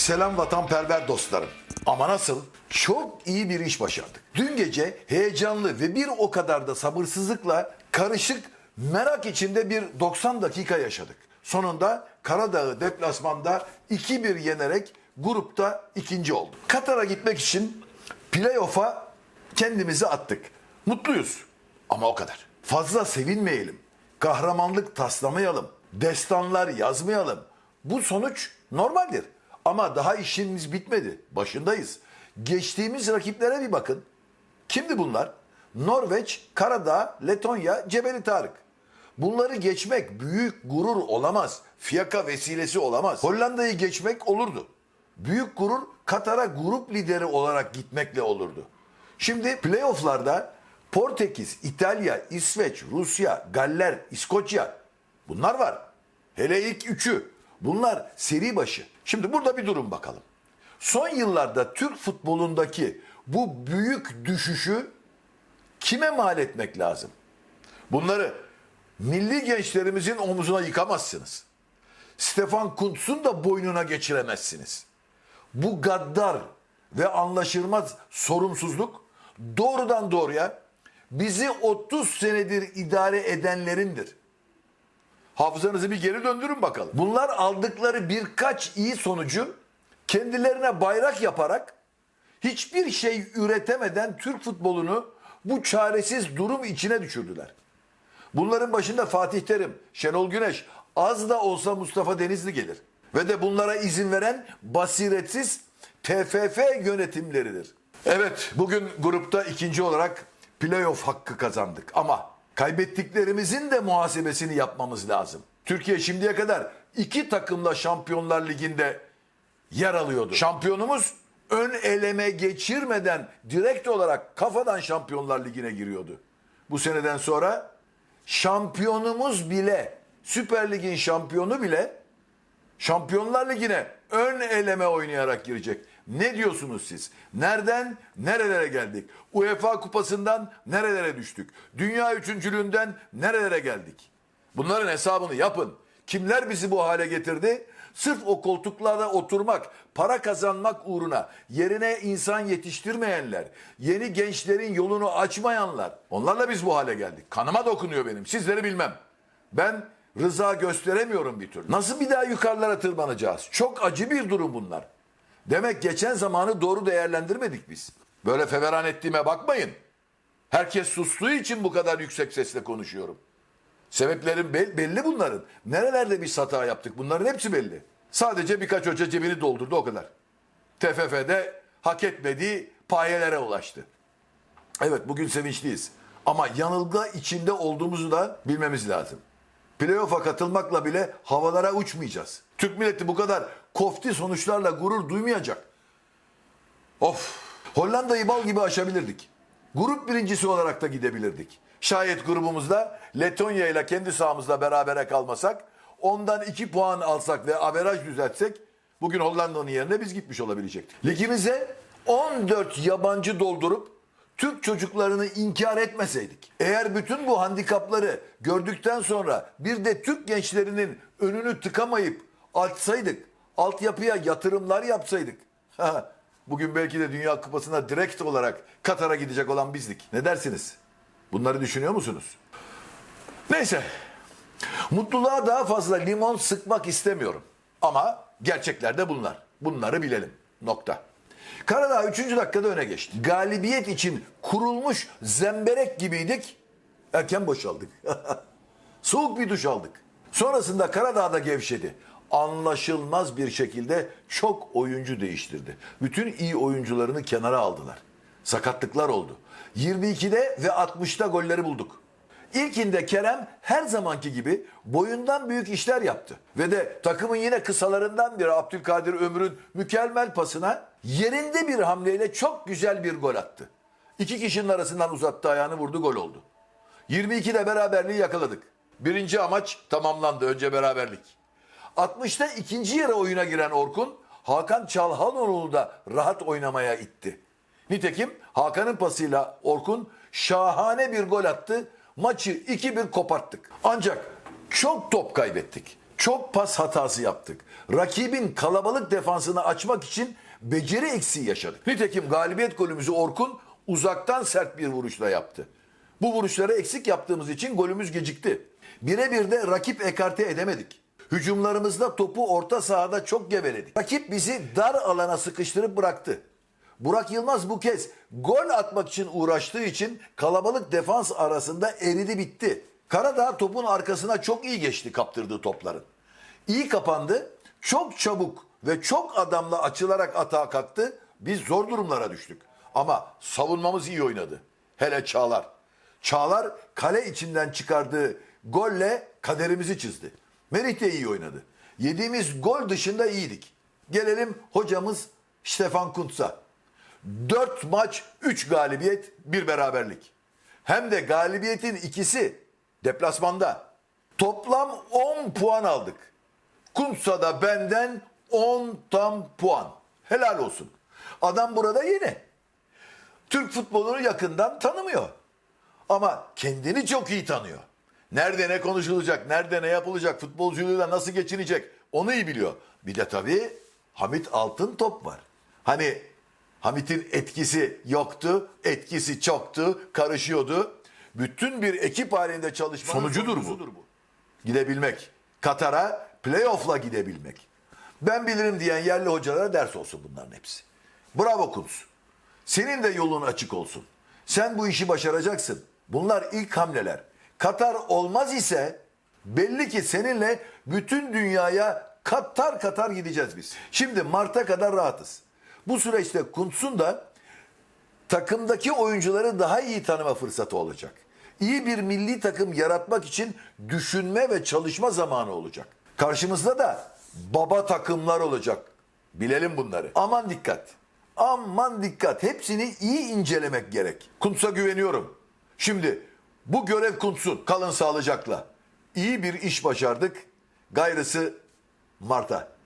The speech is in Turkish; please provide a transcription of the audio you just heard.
Selam vatanperver dostlarım. Ama nasıl? Çok iyi bir iş başardık. Dün gece heyecanlı ve bir o kadar da sabırsızlıkla karışık merak içinde bir 90 dakika yaşadık. Sonunda Karadağ'ı deplasmanda 2-1 yenerek grupta ikinci olduk. Katar'a gitmek için playoff'a kendimizi attık. Mutluyuz ama o kadar. Fazla sevinmeyelim. Kahramanlık taslamayalım. Destanlar yazmayalım. Bu sonuç normaldir. Ama daha işimiz bitmedi. Başındayız. Geçtiğimiz rakiplere bir bakın. Kimdi bunlar? Norveç, Karadağ, Letonya, Cebeli Tarık. Bunları geçmek büyük gurur olamaz. Fiyaka vesilesi olamaz. Hollanda'yı geçmek olurdu. Büyük gurur Katar'a grup lideri olarak gitmekle olurdu. Şimdi playofflarda Portekiz, İtalya, İsveç, Rusya, Galler, İskoçya bunlar var. Hele ilk üçü. Bunlar seri başı. Şimdi burada bir durum bakalım. Son yıllarda Türk futbolundaki bu büyük düşüşü kime mal etmek lazım? Bunları milli gençlerimizin omuzuna yıkamazsınız. Stefan Kuntz'un da boynuna geçiremezsiniz. Bu gaddar ve anlaşılmaz sorumsuzluk doğrudan doğruya bizi 30 senedir idare edenlerindir. Hafızanızı bir geri döndürün bakalım. Bunlar aldıkları birkaç iyi sonucu kendilerine bayrak yaparak hiçbir şey üretemeden Türk futbolunu bu çaresiz durum içine düşürdüler. Bunların başında Fatih Terim, Şenol Güneş, az da olsa Mustafa Denizli gelir. Ve de bunlara izin veren basiretsiz TFF yönetimleridir. Evet, bugün grupta ikinci olarak playoff hakkı kazandık ama kaybettiklerimizin de muhasebesini yapmamız lazım. Türkiye şimdiye kadar iki takımla Şampiyonlar Ligi'nde yer alıyordu. Şampiyonumuz ön eleme geçirmeden direkt olarak kafadan Şampiyonlar Ligi'ne giriyordu. Bu seneden sonra şampiyonumuz bile Süper Lig'in şampiyonu bile Şampiyonlar Ligi'ne ön eleme oynayarak girecek. Ne diyorsunuz siz? Nereden nerelere geldik? UEFA kupasından nerelere düştük? Dünya üçüncülüğünden nerelere geldik? Bunların hesabını yapın. Kimler bizi bu hale getirdi? Sırf o koltuklarda oturmak, para kazanmak uğruna yerine insan yetiştirmeyenler, yeni gençlerin yolunu açmayanlar. Onlarla biz bu hale geldik. Kanıma dokunuyor benim. Sizleri bilmem. Ben rıza gösteremiyorum bir türlü. Nasıl bir daha yukarılara tırmanacağız? Çok acı bir durum bunlar. Demek geçen zamanı doğru değerlendirmedik biz. Böyle feveran ettiğime bakmayın. Herkes sustuğu için bu kadar yüksek sesle konuşuyorum. Sebeplerin be- belli bunların. Nerelerde bir hata yaptık bunların hepsi belli. Sadece birkaç hoca cebini doldurdu o kadar. TFF'de hak etmediği payelere ulaştı. Evet bugün sevinçliyiz. Ama yanılgı içinde olduğumuzu da bilmemiz lazım. Playoff'a katılmakla bile havalara uçmayacağız. Türk milleti bu kadar kofti sonuçlarla gurur duymayacak. Of! Hollanda'yı bal gibi aşabilirdik. Grup birincisi olarak da gidebilirdik. Şayet grubumuzda Letonya ile kendi sahamızda berabere kalmasak, ondan 2 puan alsak ve averaj düzeltsek bugün Hollanda'nın yerine biz gitmiş olabilecektik. Ligimize 14 yabancı doldurup Türk çocuklarını inkar etmeseydik, eğer bütün bu handikapları gördükten sonra bir de Türk gençlerinin önünü tıkamayıp açsaydık, altyapıya yatırımlar yapsaydık, bugün belki de Dünya Kupası'na direkt olarak Katar'a gidecek olan bizdik. Ne dersiniz? Bunları düşünüyor musunuz? Neyse, mutluluğa daha fazla limon sıkmak istemiyorum. Ama gerçekler de bunlar. Bunları bilelim. Nokta. Karadağ 3. dakikada öne geçti. Galibiyet için kurulmuş zemberek gibiydik. Erken boşaldık. Soğuk bir duş aldık. Sonrasında Karadağ'da gevşedi. Anlaşılmaz bir şekilde çok oyuncu değiştirdi. Bütün iyi oyuncularını kenara aldılar. Sakatlıklar oldu. 22'de ve 60'ta golleri bulduk. İlkinde Kerem her zamanki gibi boyundan büyük işler yaptı. Ve de takımın yine kısalarından biri Abdülkadir Ömür'ün mükemmel pasına yerinde bir hamleyle çok güzel bir gol attı. İki kişinin arasından uzattı ayağını vurdu gol oldu. 22'de beraberliği yakaladık. Birinci amaç tamamlandı önce beraberlik. 60'ta ikinci yarı oyuna giren Orkun Hakan Çalhanoğlu'nu da rahat oynamaya itti. Nitekim Hakan'ın pasıyla Orkun şahane bir gol attı. Maçı 2-1 koparttık. Ancak çok top kaybettik. Çok pas hatası yaptık. Rakibin kalabalık defansını açmak için beceri eksiği yaşadık. Nitekim galibiyet golümüzü Orkun uzaktan sert bir vuruşla yaptı. Bu vuruşları eksik yaptığımız için golümüz gecikti. Birebir de rakip ekarte edemedik. Hücumlarımızda topu orta sahada çok geveledik. Rakip bizi dar alana sıkıştırıp bıraktı. Burak Yılmaz bu kez gol atmak için uğraştığı için kalabalık defans arasında eridi bitti. Karadağ topun arkasına çok iyi geçti kaptırdığı topların. İyi kapandı, çok çabuk ve çok adamla açılarak atağa kalktı. Biz zor durumlara düştük. Ama savunmamız iyi oynadı. Hele Çağlar. Çağlar kale içinden çıkardığı golle kaderimizi çizdi. Merih de iyi oynadı. Yediğimiz gol dışında iyiydik. Gelelim hocamız Stefan Kuntz'a. 4 maç 3 galibiyet bir beraberlik. Hem de galibiyetin ikisi deplasmanda. Toplam 10 puan aldık. Kuntz'a da benden 10 tam puan. Helal olsun. Adam burada yeni. Türk futbolunu yakından tanımıyor. Ama kendini çok iyi tanıyor. Nerede ne konuşulacak, nerede ne yapılacak, futbolculuğuyla nasıl geçinecek onu iyi biliyor. Bir de tabii Hamit Altın Top var. Hani Hamit'in etkisi yoktu, etkisi çoktu, karışıyordu. Bütün bir ekip halinde çalışmanın sonucudur bu. Gidebilmek. Katar'a playoff'la gidebilmek. Ben bilirim diyen yerli hocalara ders olsun bunların hepsi. Bravo Kuntz. Senin de yolun açık olsun. Sen bu işi başaracaksın. Bunlar ilk hamleler. Katar olmaz ise belli ki seninle bütün dünyaya katar katar gideceğiz biz. Şimdi Mart'a kadar rahatız. Bu süreçte Kuntz'un da takımdaki oyuncuları daha iyi tanıma fırsatı olacak. İyi bir milli takım yaratmak için düşünme ve çalışma zamanı olacak. Karşımızda da baba takımlar olacak. Bilelim bunları. Aman dikkat. Aman dikkat. Hepsini iyi incelemek gerek. Kuntz'a güveniyorum. Şimdi bu görev Kuntz'un. Kalın sağlıcakla. İyi bir iş başardık. Gayrısı Mart'a.